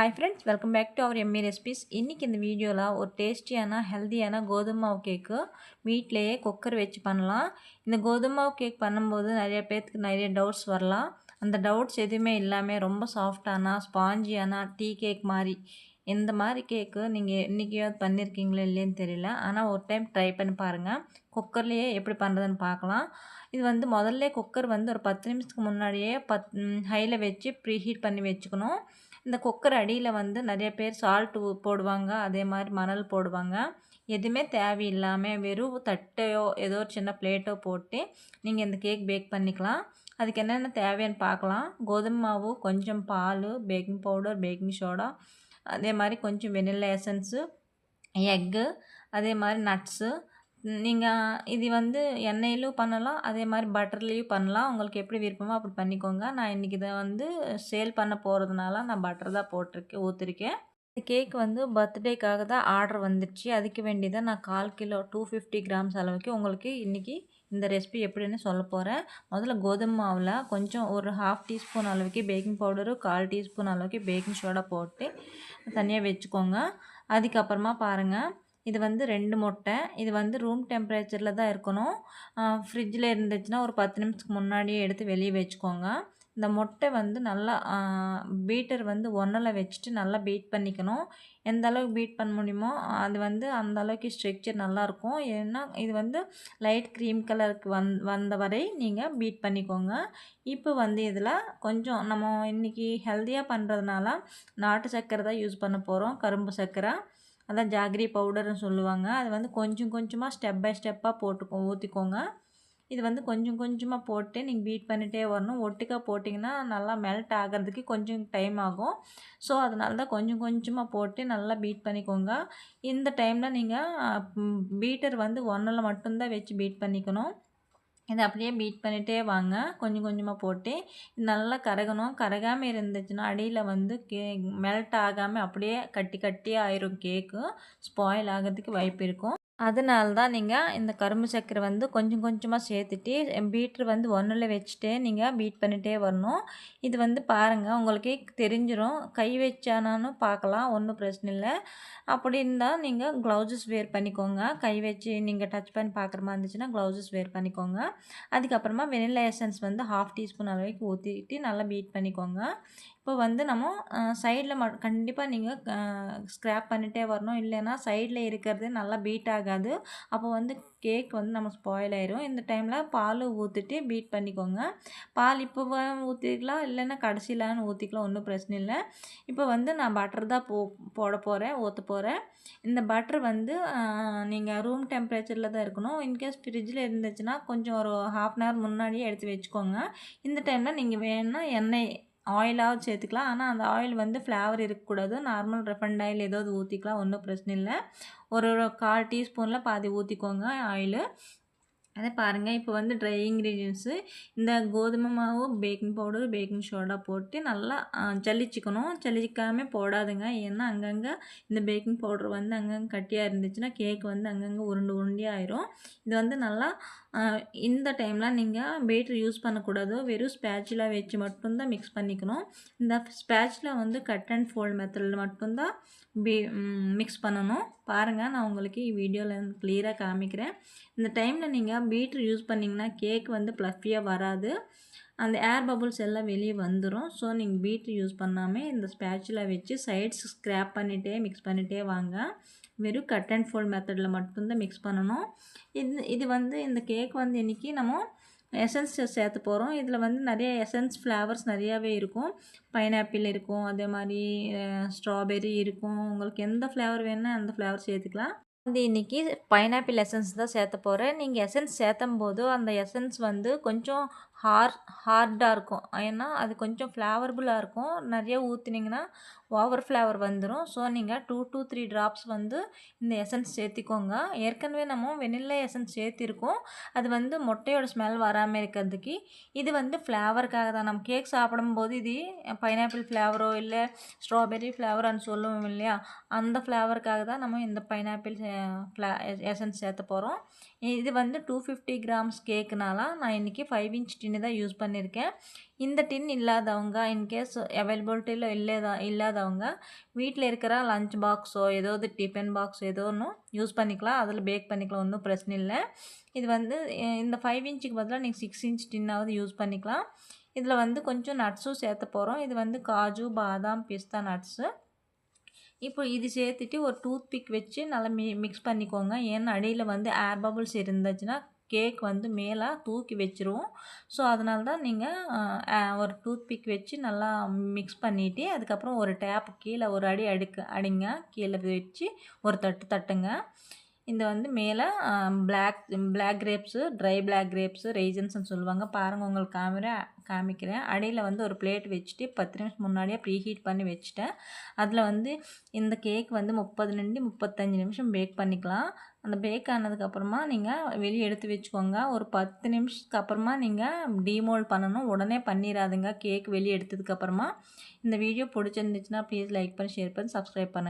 Hi friends welcome back to our M A recipes இன்றைக்கி இந்த வீடியோவில் ஒரு டேஸ்டியான ஹெல்த்தியான கோதுமை மாவு கேக்கு வீட்டிலையே குக்கர் வச்சு பண்ணலாம். இந்த கோதுமை மாவு கேக் பண்ணும்போது நிறைய பேர்த்துக்கு நிறைய டவுட்ஸ் வரலாம். அந்த டவுட்ஸ் எதுவுமே இல்லாமல் ரொம்ப சாஃப்டான ஸ்பாஞ்சியானா டீ கேக் மாதிரி. இந்த மாதிரி கேக்கு நீங்கள் இன்றைக்கியாவது பண்ணியிருக்கீங்களோ இல்லைன்னு தெரியல. ஆனால் ஒரு டைம் ட்ரை பண்ணி பாருங்கள் குக்கர்லேயே எப்படி பண்ணுறதுன்னு பார்க்கலாம் இது வந்து முதல்ல குக்கர் வந்து ஒரு பத்து நிமிஷத்துக்கு முன்னாடியே பத் ஹையில் வச்சு ப்ரீ ஹீட் பண்ணி வச்சுக்கணும். இந்த குக்கர் அடியில் வந்து நிறைய பேர் சால்ட்டு போடுவாங்க அதே மாதிரி மணல் போடுவாங்க. எதுவுமே தேவையில்லாமல் வெறும் தட்டையோ ஏதோ ஒரு சின்ன பிளேட்டோ போட்டு நீங்கள் இந்த கேக் பேக் பண்ணிக்கலாம். அதுக்கு என்னென்ன தேவைன்னு பார்க்கலாம். கோதுமை மாவு கொஞ்சம் பால் பேக்கிங் பவுடர் பேக்கிங் சோடா அதே மாதிரி கொஞ்சம் வெனிலா எசன்ஸு எக்கு அதே மாதிரி நட்ஸு நீங்கள் இது வந்து எண்ணெயிலும் பண்ணலாம் அதே மாதிரி பட்டர்லேயும் பண்ணலாம். உங்களுக்கு எப்படி விருப்பமோ அப்படி பண்ணிக்கோங்க. நான் இன்றைக்கி இதை வந்து சேல் பண்ண போகிறதுனால நான் பட்டர் தான் போட்டிருக்கேன் ஊற்றிருக்கேன் இந்த கேக் வந்து பர்த்டேக்காக தான் ஆர்டர் வந்துடுச்சு. அதுக்கு வேண்டியதான் நான் கால் கிலோ டூ ஃபிஃப்டி கிராம்ஸ் அளவுக்கு உங்களுக்கு இன்றைக்கி இந்த ரெசிபி எப்படின்னு சொல்ல போகிறேன் முதல்ல கோதுமை மாவில் கொஞ்சம் ஒரு ஹாஃப் டீஸ்பூன் அளவுக்கு பேக்கிங் பவுடரு கால் டீஸ்பூன் அளவுக்கு பேக்கிங் சோடா போட்டு தனியாக வச்சுக்கோங்க. அதுக்கப்புறமா பாருங்கள் இது வந்து ரெண்டு முட்டை. இது வந்து ரூம் டெம்பரேச்சரில் தான் இருக்கணும். ஃப்ரிட்ஜில் இருந்துச்சுன்னா ஒரு பத்து நிமிஷத்துக்கு முன்னாடியே எடுத்து வெளியே வச்சுக்கோங்க. இந்த முட்டை வந்து நல்லா பீட்டர் வந்து ஒன்றில் வச்சுட்டு நல்லா பீட் பண்ணிக்கணும். எந்த அளவுக்கு பீட் பண்ண முடியுமோ அது வந்து அந்த அளவுக்கு ஸ்ட்ரக்சர் நல்லாயிருக்கும். ஏன்னா இது வந்து லைட் க்ரீம் கலருக்கு வந் வந்த வரை நீங்கள் பீட் பண்ணிக்கோங்க. இப்போ வந்து இதில் கொஞ்சம் நம்ம இன்றைக்கி ஹெல்த்தியாக பண்ணுறதுனால நாட்டு சர்க்கரை தான் யூஸ் பண்ண போகிறோம் கரும்பு சர்க்கரை அதான் ஜாகிரி பவுடர்னு சொல்லுவாங்க. அது வந்து கொஞ்சம் கொஞ்சமாக ஸ்டெப் பை ஸ்டெப்பாக போட்டுக்கோ ஊற்றிக்கோங்க இது வந்து கொஞ்சம் கொஞ்சமாக போட்டு நீங்கள் பீட் பண்ணிகிட்டே வரணும். ஒட்டுக்காக போட்டிங்கன்னா நல்லா மெல்ட் ஆகிறதுக்கு கொஞ்சம் டைம் ஆகும். ஸோ அதனால தான் கொஞ்சம் கொஞ்சமாக போட்டு நல்லா பீட் பண்ணிக்கோங்க. இந்த டைமில் நீங்கள் பீட்டர் வந்து ஒன்றில் மட்டும்தான் வச்சு பீட் பண்ணிக்கணும். இதை அப்படியே பீட் பண்ணிகிட்டே வாங்க. கொஞ்சம் கொஞ்சமாக போட்டு நல்லா கரகணும். கரகாமல் இருந்துச்சுன்னா அடியில் வந்து கே மெல்ட் ஆகாமல் அப்படியே கட்டி கட்டி ஆயிரும் கேக்கு ஸ்பாயில் ஆகிறதுக்கு வாய்ப்பு இருக்கும். அதனால தான் நீங்கள் இந்த கரும்பு சர்க்கரை வந்து கொஞ்சம் கொஞ்சமாக சேர்த்துட்டு பீட்ரு வந்து ஒன்றில் வச்சுட்டே நீங்கள் பீட் பண்ணிகிட்டே வரணும். இது வந்து பாருங்கள் உங்களுக்கே தெரிஞ்சிடும் கை வச்சானான்னு பார்க்கலாம் ஒன்றும் பிரச்சனை இல்லை. அப்படி இருந்தால் நீங்கள் க்ளவுசஸ் வேர் பண்ணிக்கோங்க. கை வச்சு நீங்கள் டச் பண்ணி பார்க்குற மாதிரி இருந்துச்சுன்னா க்ளவுசஸ் வேர் பண்ணிக்கோங்க. அதுக்கப்புறமா வெனிலா எசன்ஸ் வந்து ஹாஃப் டீஸ்பூன் அளவுக்கு ஊற்றிட்டு நல்லா பீட் பண்ணிக்கோங்க. இப்போ வந்து நம்ம சைடில் ம கண்டிப்பாக நீங்கள் ஸ்க்ராப் பண்ணிகிட்டே வரணும். இல்லைன்னா சைடில் இருக்கிறது நல்லா பீட் ஆகாது. அப்போ வந்து கேக் வந்து நம்ம ஸ்பாயில் ஆயிரும். இந்த டைமில் பால் ஊற்றிட்டு பீட் பண்ணிக்கோங்க. பால் இப்போ ஊற்றிக்கலாம் இல்லைன்னா கடைசியிலான்னு ஊற்றிக்கலாம் ஒன்றும் பிரச்சனை இல்லை. இப்போ வந்து நான் பட்டர் தான் போ போட போகிறேன் ஊற்ற போகிறேன் இந்த பட்டர் வந்து நீங்கள் ரூம் டெம்பரேச்சரில் தான் இருக்கணும். இன்கேஸ் ஃப்ரிட்ஜில் இருந்துச்சுன்னா கொஞ்சம் ஒரு ஹாஃப் அன் ஹவர் முன்னாடியே எடுத்து வச்சுக்கோங்க. இந்த டைமில் நீங்கள் வேணுன்னா எண்ணெய் ஆயிலாவது சேர்த்துக்கலாம். ஆனால் அந்த ஆயில் வந்து ஃப்ளேவர் இருக்கக்கூடாது. நார்மல் ரெஃபண்ட் ஆயில் ஏதாவது ஊற்றிக்கலாம் ஒன்றும் பிரச்சனை இல்லை. ஒரு கால் டீஸ்பூனில் பாதி ஊற்றிக்கோங்க ஆயிலு. அதை பாருங்கள் இப்போ வந்து ட்ரை இன்க்ரீடியன்ஸு இந்த கோதுமை மாவு பேக்கிங் பவுடர் பேக்கிங் சோடா போட்டு நல்லா ஜல்லிச்சிக்கணும். ஜல்லிச்சிக்காமல் போடாதுங்க. ஏன்னா அங்கங்கே இந்த பேக்கிங் பவுடர் வந்து அங்கங்கே கட்டியாக இருந்துச்சுன்னா கேக் வந்து அங்கங்கே உருண்டு உருண்டியாக ஆயிரும். இது வந்து நல்லா இந்த டைமில் நீங்கள் பேட்டர் யூஸ் பண்ணக்கூடாது. வெறும் ஸ்பேச்சில் வச்சு மட்டும்தான் மிக்ஸ் பண்ணிக்கணும். இந்த ஸ்பேச்சில் வந்து கட் அண்ட் ஃபோல்ட் மெத்தடில் மட்டும்தான் பே மிக்ஸ் பண்ணணும். பாருங்கள் நான் உங்களுக்கு வீடியோவில் கிளியராக காமிக்கிறேன். இந்த டைமில் நீங்கள் பீட்ரு யூஸ் பண்ணிங்கன்னா கேக் வந்து ப்ளஃபியாக வராது. அந்த ஏர் பபுள்ஸ் எல்லாம் வெளியே வந்துடும் ஸோ நீங்கள் பீட்ரு யூஸ் பண்ணாமல் இந்த ஸ்பேச்சில் வச்சு சைட்ஸ் ஸ்க்ராப் பண்ணிகிட்டே மிக்ஸ் பண்ணிகிட்டே வாங்க. வெறும் கட் அண்ட் ஃபோல்ட் மெத்தடில் மட்டும்தான் மிக்ஸ் பண்ணணும். இது இது வந்து இந்த கேக் வந்து இன்றைக்கி நம்ம எசன்ஸ் சேர்த்து போகிறோம் இதில் வந்து நிறைய எசன்ஸ் ஃப்ளேவர்ஸ் நிறையாவே இருக்கும். பைனாப்பிள் இருக்கும். அதே மாதிரி ஸ்ட்ராபெரி இருக்கும். உங்களுக்கு எந்த ஃப்ளேவர் வேணுன்னா அந்த ஃப்ளேவர் சேர்த்துக்கலாம். வந்து இன்றைக்கி பைனாப்பிள் எசன்ஸ் தான் சேர்த்த போகிறேன் நீங்கள் எசன்ஸ் சேர்த்தும் போது அந்த எசன்ஸ் வந்து கொஞ்சம் ஹார் ஹார்டாக இருக்கும். ஏன்னா அது கொஞ்சம் ஃப்ளேவர்புல்லாக இருக்கும். நிறைய ஊற்றுனீங்கன்னா ஓவர் ஃப்ளேவர் வந்துடும் ஸோ நீங்கள் டூ டூ த்ரீ ட்ராப்ஸ் வந்து இந்த எசன்ஸ் சேர்த்திக்கோங்க. ஏற்கனவே நம்ம வெனில்லா எசன்ஸ் சேர்த்திருக்கோம். அது வந்து முட்டையோட ஸ்மெல் வராமல் இருக்கிறதுக்கு. இது வந்து ஃப்ளேவருக்காக தான். நம்ம கேக் சாப்பிடும்போது இது பைனாப்பிள் ஃப்ளேவரோ இல்லை ஸ்ட்ராபெரி ஃப்ளேவரான்னு சொல்லுவோம் இல்லையா? அந்த ஃப்ளேவருக்காக தான் நம்ம இந்த பைனாப்பிள் ஃப்ளே எசன்ஸ் சேர்த்த போகிறோம் இது வந்து டூ ஃபிஃப்டி கிராம்ஸ் கேக்குனால நான் இன்றைக்கி ஃபைவ் இன்ச் டின்னு தான் யூஸ் பண்ணியிருக்கேன். இந்த டின் இல்லாதவங்க இன்கேஸ் அவைலபிலிட்டியில் இல்லாத இல்லாதவங்க வீட்டில் இருக்கிற லஞ்ச் பாக்ஸோ ஏதாவது டிஃபன் பாக்ஸோ ஏதோ ஒன்று யூஸ் பண்ணிக்கலாம். அதில் பேக் பண்ணிக்கலாம் ஒன்றும் பிரச்சனை இல்லை. இது வந்து இந்த ஃபைவ் இன்ச்சுக்கு பதிலாக நீங்கள் சிக்ஸ் இன்ச் டின்னாவது யூஸ் பண்ணிக்கலாம். இதில் வந்து கொஞ்சம் நட்ஸும் சேர்த்த போகிறோம் இது வந்து காஜு பாதாம் பிஸ்தா நட்ஸு இப்போ இது சேர்த்துட்டு ஒரு டூத் பிக் வச்சு நல்லா மி மிக்ஸ் பண்ணிக்கோங்க. ஏன்னா அடியில் வந்து ஏர் பபுள்ஸ் இருந்துச்சுன்னா கேக் வந்து மேலே தூக்கி வச்சுருவோம். ஸோ அதனால தான் நீங்கள் ஒரு டூத்பிக் வச்சு நல்லா மிக்ஸ் பண்ணிவிட்டு அதுக்கப்புறம் ஒரு டேப் கீழே ஒரு அடி அடுக்க அடிங்க. கீழே வச்சு ஒரு தட்டு தட்டுங்க. இந்த வந்து மேலே black black grapes dry black grapes ரெய்சன்ஸ்னு சொல்லுவாங்க. பாருங்கள் உங்களுக்கு கேமரா காமிக்கிறேன். அடியில் வந்து ஒரு பிளேட் வச்சுட்டு பத்து நிமிஷம் முன்னாடியே ப்ரீ ஹீட் பண்ணி வச்சுட்டேன். அதில் வந்து இந்த கேக் வந்து முப்பதுலேருந்து முப்பத்தஞ்சு நிமிஷம் பேக் பண்ணிக்கலாம். அந்த பேக் ஆனதுக்கப்புறமா நீங்கள் வெளியே எடுத்து வச்சுக்கோங்க. ஒரு பத்து நிமிஷத்துக்கு அப்புறமா நீங்கள் டீமோல்ட் பண்ணணும். உடனே பண்ணிடாதுங்க கேக் வெளியே எடுத்ததுக்கப்புறமா இந்த வீடியோ பிடிச்சிருந்துச்சுன்னா ப்ளீஸ் லைக் பண்ணி ஷேர் பண்ணி சப்ஸ்கிரைப் பண்ணுங்கள்